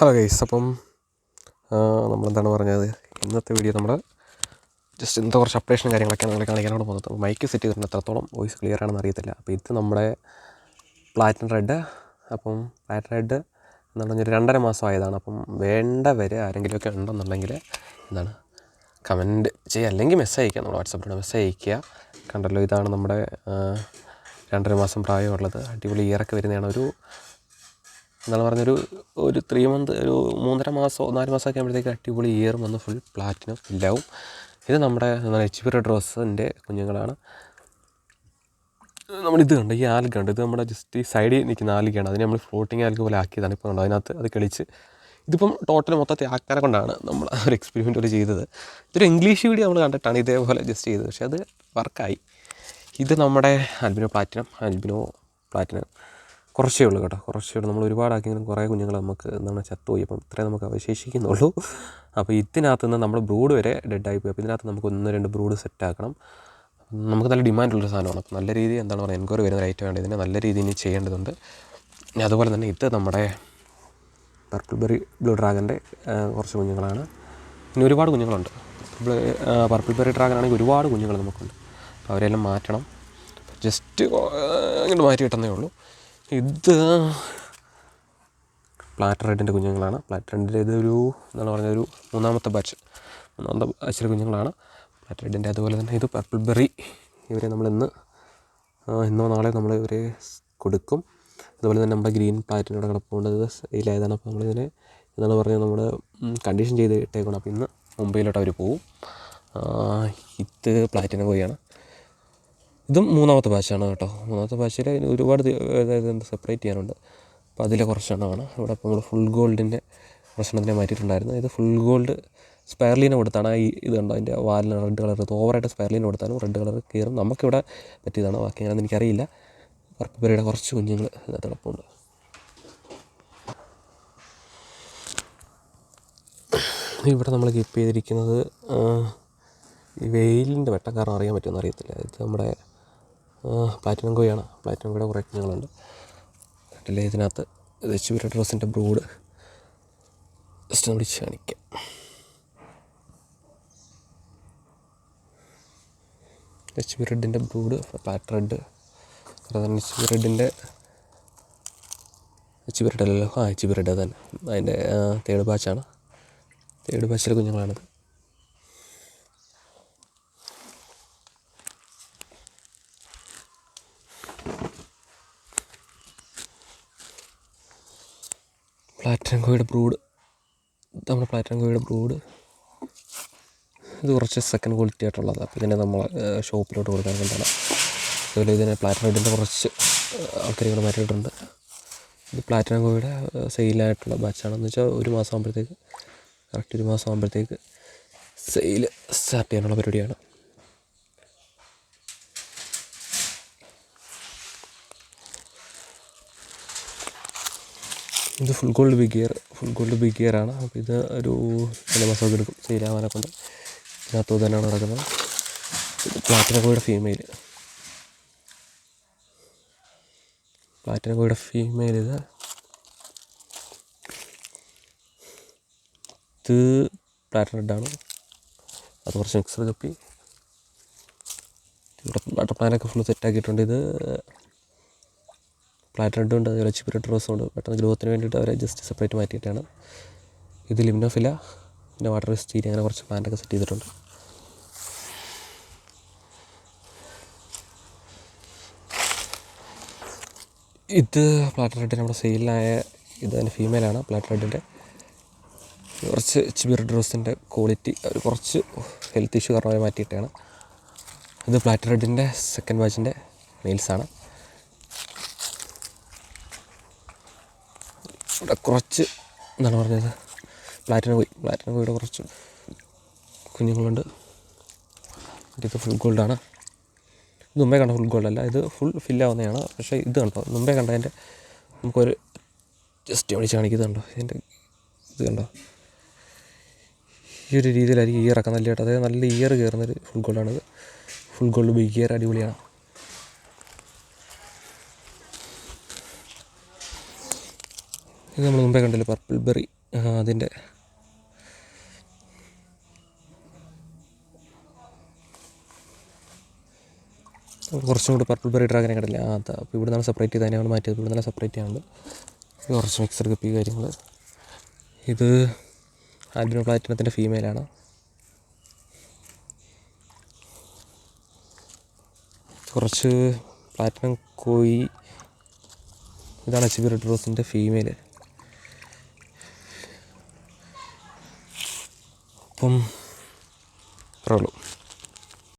Hello guys അപ്പം നമ്മളെന്താണ് പറഞ്ഞത്? ഇന്നത്തെ വീഡിയോ നമ്മൾ ജസ്റ്റ് ഇന്നത്തെ കുറച്ച് അപ്ഡേഷനും കാര്യങ്ങളൊക്കെയാണ് നിങ്ങൾ കാണിക്കാനോട് പോകുന്നത്. മൈക്ക് സെറ്റ് ചെയ്തിട്ടുണ്ട്. എത്രത്തോളം വോയിസ് ക്ലിയർ ആണെന്ന് അറിയത്തില്ല. അപ്പോൾ ഇത് നമ്മുടെ പ്ലാറ്റിൻ റെഡ് അപ്പം പ്ലാറ്റിൻ റെഡ് എന്ന് പറഞ്ഞാൽ രണ്ടര മാസം ആയതാണ്. അപ്പം വേണ്ട വരെ ആരെങ്കിലുമൊക്കെ ഉണ്ടെന്നുണ്ടെങ്കിൽ എന്താണ് കമന്റ് ചെയ്യുക. അല്ലെങ്കിൽ മെസ്സേജ് അയക്കുക. നമ്മൾ വാട്സപ്പിലൂടെ മെസ്സേജ് അയക്കുക. കണ്ടല്ലോ ഇതാണ് നമ്മുടെ രണ്ടര മാസം പ്രായമുള്ളത്. അടിപൊളി ഇയറൊക്കെ വരുന്നതാണ്. ഒരു എന്താണ് പറഞ്ഞൊരു ഒരു ത്രീ മന്ത് ഒരു മൂന്നര മാസമോ നാല് മാസമൊക്കെ ആകുമ്പോഴത്തേക്ക് അടിപൊളി ഇയർ വന്ന് ഫുൾ പ്ലാറ്റിനം ഫില്ലാവും ഇത് നമ്മുടെ എന്താണ് എച്ച് പി റെഡ് റോസിന്റെ കുഞ്ഞുങ്ങളാണ്. നമ്മളിത് കണ്ട് ഈ ആൽഗ ഉണ്ട് ഇത് നമ്മുടെ ജസ്റ്റ് ഈ സൈഡിൽ നിൽക്കുന്ന ആൽഗയാണ് അതിനെ നമ്മൾ ഫ്ലോട്ടിങ് ആൽഗ പോലെ ആക്കിയതാണ് ഇപ്പോൾ കണ്ടോ. അതിനകത്ത് അത് കളിച്ച് ഇതിപ്പം ടോട്ടൽ മൊത്തത്തിൽ ആൾക്കാരെ കൊണ്ടാണ് നമ്മൾ ഒരു എക്സ്പെരിമെന്റ് പോലെ ചെയ്തത്. ഇതൊരു ഇംഗ്ലീഷ് വീഡിയോ നമ്മൾ കണ്ടിട്ടാണ് ഇതേപോലെ ജസ്റ്റ് ചെയ്തത്. പക്ഷേ അത് വർക്കായി ഇത് നമ്മുടെ അൽബിനോ പ്ലാറ്റിനം അൽബിനോ പ്ലാറ്റിനം കുറച്ചേ ഉള്ളൂ കേട്ടോ കുറച്ചേ ഉള്ളൂ. നമ്മൾ ഒരുപാടാക്കിയെങ്കിലും കുറേ കുഞ്ഞുങ്ങൾ നമുക്ക് എന്താണ് ചത്തുപോയി അപ്പം ഇത്രയും നമുക്ക് അവശേഷിക്കുന്നുള്ളൂ. അപ്പോൾ ഇതിനകത്ത് നിന്ന് നമ്മൾ ബ്രൂഡ് വരെ ഡെഡായി പോയി. അപ്പോൾ ഇതിനകത്ത് നമുക്ക് ഒന്ന് രണ്ട് ബ്രൂഡ് സെറ്റാക്കണം നമുക്ക് നല്ല ഡിമാൻഡുള്ളൊരു സാധനമാണ്. അപ്പോൾ നല്ല രീതിയിൽ എന്താണ് പറയുക എൻക്വയറി വരുന്ന ഐറ്റം വേണ്ട ഇതിനെ നല്ല രീതിയിൽ ഇനി ചെയ്യേണ്ടതുണ്ട്. അതുപോലെ തന്നെ ഇത് നമ്മുടെ പർപ്പിൾ ബെറി ബ്ലൂ ഡ്രാഗന്റെ കുറച്ച് കുഞ്ഞുങ്ങളാണ്. ഇനി ഒരുപാട് കുഞ്ഞുങ്ങളുണ്ട്. പർപ്പിൾ ബെറി ഡ്രാഗൺ ആണെങ്കിൽ ഒരുപാട് കുഞ്ഞുങ്ങൾ നമുക്കുണ്ട്. അപ്പോൾ അവരെല്ലാം മാറ്റണം. ജസ്റ്റ് ഇങ്ങോട്ട് മാറ്റി കിട്ടുന്നേ ഉള്ളൂ. ഇത് പ്ലാറ്ററൈഡിന്റെ കുഞ്ഞുങ്ങളാണ്. പ്ലാറ്ററൈഡിന്റെ ഇതൊരു എന്താണ് പറഞ്ഞ ഒരു മൂന്നാമത്തെ ബാച്ച്. മൂന്നാമത്തെ ബാച്ചിലെ കുഞ്ഞുങ്ങളാണ്. പ്ലാറ്ററൈഡിന്റെ അതുപോലെ തന്നെ ഇത് പർപ്പിൾ ബെറി ഇവരെ നമ്മൾ ഇന്ന് ഇന്നോ നാളെ നമ്മൾ ഇവരെ കൊടുക്കും. അതുപോലെ തന്നെ നമ്മുടെ ഗ്രീൻ പ്ലാറ്റിനോട് ഇത് സെയിലായതാണ്. അപ്പോൾ നമ്മളിതിനെ എന്താണ് പറഞ്ഞാൽ നമ്മൾ കണ്ടീഷൻ ചെയ്ത് ഇട്ടേക്കണം അപ്പോൾ ഇന്ന് മുംബൈയിലോട്ട് അവർ പോകും ഇത് പ്ലാറ്റിനം കോഴിയാണ്. ഇതും മൂന്നാമത്തെ ബാച്ചാണ് കേട്ടോ. മൂന്നാമത്തെ ബാച്ചിൽ ഒരുപാട് അതായത് സെപ്പറേറ്റ് ചെയ്യാനുണ്ട്. അപ്പോൾ അതിലെ കുറച്ചെണ്ണമാണ്. ഇവിടെ ഇപ്പോൾ നമ്മൾ ഫുൾ ഗോൾഡിന്റെ പ്രശ്നത്തിനെ മാറ്റിയിട്ടുണ്ടായിരുന്നു. ഇത് ഫുൾ ഗോൾഡ് സ്പെയർലീനെ കൊടുത്താണ്. ഈ ഇത് കണ്ടോ? അതിന്റെ വാലിന് റെഡ് കളർ ഓവറായിട്ട് സ്പെയർലീനെ കൊടുത്താലും റെഡ് കളർ കയറും. നമുക്കിവിടെ പറ്റിയതാണ്. ബാക്കി അങ്ങനെ എനിക്കറിയില്ല. പർപ്പിപ്പരയുടെ കുറച്ച് കുഞ്ഞുങ്ങൾ ഇതിനകത്ത് ഇവിടെ നമ്മൾ കീപ്പ് ചെയ്തിരിക്കുന്നത് ഈ വെയിലിന്റെ വെട്ടക്കാരൻ അറിയാൻ പറ്റുമെന്ന് അറിയത്തില്ല. ഇത് നമ്മുടെ പ്ലാറ്റിനം കോയാണ് പ്ലാറ്റിനം കോയുടെ കുറേ കുഞ്ഞുങ്ങളുണ്ട്. കണ്ടില്ലേ ഇതിനകത്ത് റെഡ് റോസിന്റെ ബ്രൂഡ് ജസ്റ്റ് നമ്മൾ കാണിക്കാം. എച്ച് പി റെഡിന്റെ ബ്രൂഡ് പ്ലാറ്റ് റെഡ് അതുപോലെ എച്ച് പി റെഡിന്റെ എച്ച് പി റെഡ് അല്ലല്ലോ? ആ എച്ച് പി റെഡ് അത് തന്നെ. അതിന്റെ തേർഡ് ബാച്ചാണ് തേർഡ് ബാച്ചിലെ കുഞ്ഞുങ്ങളാണിത്. പ്ലാറ്റിനം കോയുടെ ബ്രൂഡ്. നമ്മുടെ പ്ലാറ്റിനം കോയുടെ ബ്രൂഡ്. ഇത് കുറച്ച് സെക്കൻഡ് ക്വാളിറ്റി ആയിട്ടുള്ളത്. അപ്പോൾ ഇതിനെ നമ്മൾ ഷോപ്പിലോട്ട് കൊടുക്കാൻ വേണ്ടിയാണ്. അതുപോലെ ഇതിനെ പ്ലാറ്റിനം റെഡിന്റെ കുറച്ച് ആൾക്കാർ മാറ്റിയിട്ടുണ്ട് ഇത് പ്ലാറ്റിനം കോയുടെ സെയിലായിട്ടുള്ള ബാച്ചാണെന്ന് വെച്ചാൽ ഒരു മാസം ആകുമ്പോഴത്തേക്ക് കറക്റ്റ് ഒരു മാസം ആകുമ്പോഴത്തേക്ക് സെയിൽ സ്റ്റാർട്ട് ചെയ്യാനുള്ള പരിപാടിയാണ്. ഇത് full gold big gear full gold big ഗിയറാണ് അപ്പോൾ ഇത് ഒരു നല്ല മാസമൊക്കെ എടുക്കും. സെയിലാവാനെ കൊണ്ട്. ഇതിനകത്ത് തന്നെയാണ് നടക്കുന്നത്. ഇത് പ്ലാറ്റിന കോയുടെ ഫീമെയിൽ പ്ലാറ്റിന കോയുടെ ഫീമെയിൽ ഇത്. ഇത് പ്ലാറ്റിന റെഡാണ് അത് കുറച്ച് മിക്സർ കപ്പി ഇവിടെ ബട്ടർഫ്ലൈനൊക്കെ ഫുൾ സെറ്റാക്കിയിട്ടുണ്ട് ഇത്. പ്ലാറ്റ് റെഡും ഉണ്ട് അതുപോലെ ചിപ്പ് റെഡ് റോസും ഉണ്ട്. പെട്ടെന്ന് ഗ്രോത്തിന് വേണ്ടിയിട്ട് അവരെ ജസ്റ്റ് സെപ്പറേറ്റ് മാറ്റിയിട്ടാണ്. ഇത് ലിംനോഫില പിന്നെ വാട്ടർ സ്റ്റീരി അങ്ങനെ കുറച്ച് പ്ലാന്റൊക്കെ സെറ്റ് ചെയ്തിട്ടുണ്ട്. ഇത് പ്ലാറ്റ് റെഡ് നമ്മുടെ സെയിലിനായ ഇത് തന്നെ ഫീമെയിലാണ് പ്ലാറ്റ് റെഡിന്റെ കുറച്ച് ചിബി റെഡ് റോസിന്റെ ക്വാളിറ്റി അവർ കുറച്ച് ഹെൽത്ത് ഇഷ്യൂ കാരണമായി മാറ്റിയിട്ടാണ്. ഇത് പ്ലാറ്റ് റെഡിന്റെ സെക്കൻഡ് ബാച്ചിന്റെ മെയിൽസാണ് ഇവിടെ കുറച്ച് എന്താണ് പറഞ്ഞത്? പ്ലാറ്റിനം പോയി. പ്ലാറ്റിനം പോയിട്ട് കുറച്ച് കുഞ്ഞുങ്ങളുണ്ട്. ഇത് ഫുൾ ഗോൾഡാണ് ഇത് മുമ്പേ കണ്ട ഫുൾ ഗോൾഡ് അല്ല. ഇത് ഫുൾ ഫില്ലാവുന്നതാണ് പക്ഷേ ഇത് കണ്ടോ? മുമ്പേ കണ്ടതിന്റെ നമുക്കൊരു ജസ്റ്റ് വിളിച്ച് കാണിക്കുന്നത് കണ്ടോ ഇതിന്റെ ഇത് കണ്ടോ? ഈ ഒരു രീതിയിലായിരിക്കും ഇയർ ഒക്കെ നല്ല അതായത് നല്ല ഇയർ കയറുന്നൊരു ഫുൾ ഗോൾഡാണിത് ഫുൾ ഗോൾഡ് ബിഗ് ഇയർ അടിപൊളിയാണ്. ഇത് നമ്മൾ മുമ്പേ കണ്ടില്ല പർപ്പിൾ ബെറി അതിന്റെ കുറച്ചും കൂടി പർപ്പിൾ ബെറി ഡ്രാഗനെ കണ്ടില്ല? ആ അതാ. അപ്പോൾ ഇവിടെ നിന്നാണ് സെപ്പറേറ്റ് ചെയ്ത് അതിനെ മാറ്റിയത് ഇവിടെ നിന്നാണ് സെപ്പറേറ്റ് ചെയ്യാനുണ്ട് ഇത് കുറച്ച് മിക്സർ കപ്പി കാര്യങ്ങൾ. ഇത് ആൽബിനോ പ്ലാറ്റിനത്തിന്റെ ഫീമെയിലാണ് കുറച്ച് പ്ലാറ്റിനം കോയി ഇതാണ് എച്ച് ബി റെഡ് റോസിന്റെ ഫീമെയിൽ അപ്പം ഇത്രേ ഉള്ളൂ